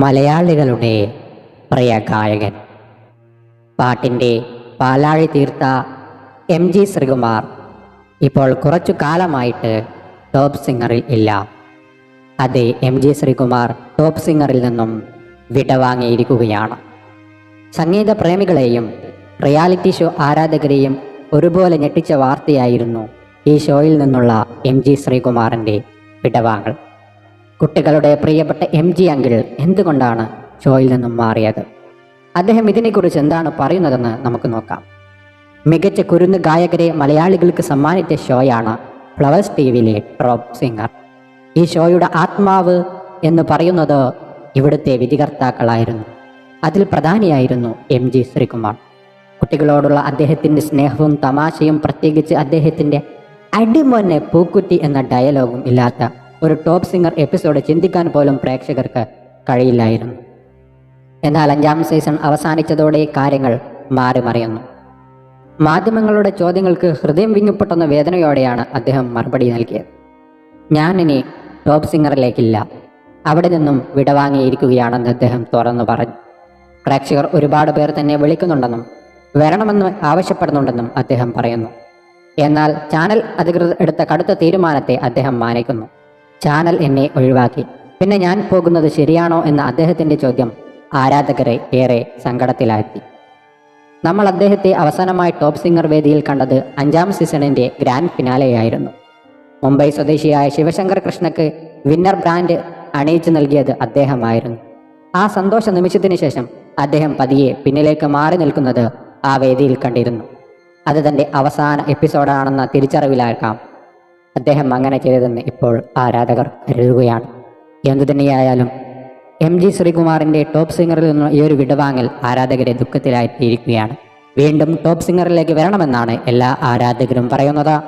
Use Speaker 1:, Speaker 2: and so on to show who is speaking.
Speaker 1: മലയാളികളുടെ പ്രിയ ഗായകൻ പാട്ടിൻ്റെ പാലാഴി തീർത്ത എം ജി ശ്രീകുമാർ ഇപ്പോൾ കുറച്ചു കാലമായിട്ട് ടോപ്പ് സിംഗറിൽ ഇല്ല അതെ എം ജി ശ്രീകുമാർ ടോപ്പ് സിംഗറിൽ നിന്നും വിടവാങ്ങിയിരിക്കുകയാണ് സംഗീത പ്രേമികളെയും റിയാലിറ്റി ഷോ ആരാധകരെയും ഒരുപോലെ ഞെട്ടിച്ച വാർത്തയായിരുന്നു ഈ ഷോയിൽ നിന്നുള്ള എം ജി ശ്രീകുമാറിൻ്റെ വിടവാങ്ങൾ കുട്ടികളുടെ പ്രിയപ്പെട്ട എം ജി അങ്കിൾ എന്തുകൊണ്ടാണ് ഷോയിൽ നിന്നും മാറിയത് അദ്ദേഹം ഇതിനെക്കുറിച്ച് എന്താണ് പറയുന്നതെന്ന് നമുക്ക് നോക്കാം മികച്ച കുരുന്ന് ഗായകരെ മലയാളികൾക്ക് സമ്മാനിച്ച ഷോയാണ് ഫ്ലവേഴ്സ് ടി വിയിലെ ടോപ്പ് സിംഗർ ഈ ഷോയുടെ ആത്മാവ് എന്ന് പറയുന്നത് ഇവിടുത്തെ വിധികർത്താക്കളായിരുന്നു അതിൽ പ്രധാനിയായിരുന്നു എം ജി ശ്രീകുമാർ കുട്ടികളോടുള്ള അദ്ദേഹത്തിൻ്റെ സ്നേഹവും തമാശയും പ്രത്യേകിച്ച് അദ്ദേഹത്തിൻ്റെ അടിമൊന്നെ പൂക്കുറ്റി എന്ന ഡയലോഗും ഇല്ലാത്ത ഒരു ടോപ്പ് സിംഗർ എപ്പിസോഡ് ചിന്തിക്കാൻ പോലും പ്രേക്ഷകർക്ക് കഴിയില്ലായിരുന്നു എന്നാൽ അഞ്ചാം സീസൺ അവസാനിച്ചതോടെ കാര്യങ്ങൾ മറിയുന്നു മാധ്യമങ്ങളുടെ ചോദ്യങ്ങൾക്ക് ഹൃദയം വിങ്ങപ്പെട്ടെന്ന വേദനയോടെയാണ് അദ്ദേഹം മറുപടി നൽകിയത് ഞാൻ ഇനി ടോപ്പ് സിംഗറിലേക്കില്ല അവിടെ നിന്നും വിടവാങ്ങിയിരിക്കുകയാണെന്ന് അദ്ദേഹം തുറന്നു പറഞ്ഞു പ്രേക്ഷകർ ഒരുപാട് പേർ തന്നെ വിളിക്കുന്നുണ്ടെന്നും വരണമെന്ന് ആവശ്യപ്പെടുന്നുണ്ടെന്നും അദ്ദേഹം പറയുന്നു എന്നാൽ ചാനൽ അധികൃതർ എടുത്ത കടുത്ത തീരുമാനത്തെ അദ്ദേഹം മാനിക്കുന്നു ചാനൽ എന്നെ ഒഴിവാക്കി പിന്നെ ഞാൻ പോകുന്നത് ശരിയാണോ എന്ന അദ്ദേഹത്തിൻ്റെ ചോദ്യം ആരാധകരെ ഏറെ സങ്കടത്തിലാക്കി നമ്മൾ അദ്ദേഹത്തെ അവസാനമായി ടോപ്പ് സിംഗർ വേദിയിൽ കണ്ടത് അഞ്ചാം സീസണിൻ്റെ ഗ്രാൻഡ് ഫിനാലെയായിരുന്നു മുംബൈ സ്വദേശിയായ ശിവശങ്കർ കൃഷ്ണക്ക് വിന്നർ ബ്രാൻഡ് അണിയിച്ചു നൽകിയത് അദ്ദേഹമായിരുന്നു ആ സന്തോഷ നിമിഷത്തിന് ശേഷം അദ്ദേഹം പതിയെ പിന്നിലേക്ക് മാറി നിൽക്കുന്നത് ആ വേദിയിൽ കണ്ടിരുന്നു അത് തൻ്റെ അവസാന എപ്പിസോഡാണെന്ന തിരിച്ചറിവിലാക്കാം അദ്ദേഹം അങ്ങനെ ചെയ്തതെന്ന് ഇപ്പോൾ ആരാധകർ കരുതുകയാണ് എന്തുതന്നെയായാലും എം ജി ശ്രീകുമാറിൻ്റെ ടോപ്പ് സിംഗറിൽ നിന്നുള്ള ഈ ഒരു വിടവാങ്ങൽ ആരാധകരെ ദുഃഖത്തിലായിട്ടിരിക്കുകയാണ് വീണ്ടും ടോപ്പ് സിംഗറിലേക്ക് വരണമെന്നാണ് എല്ലാ ആരാധകരും പറയുന്നത്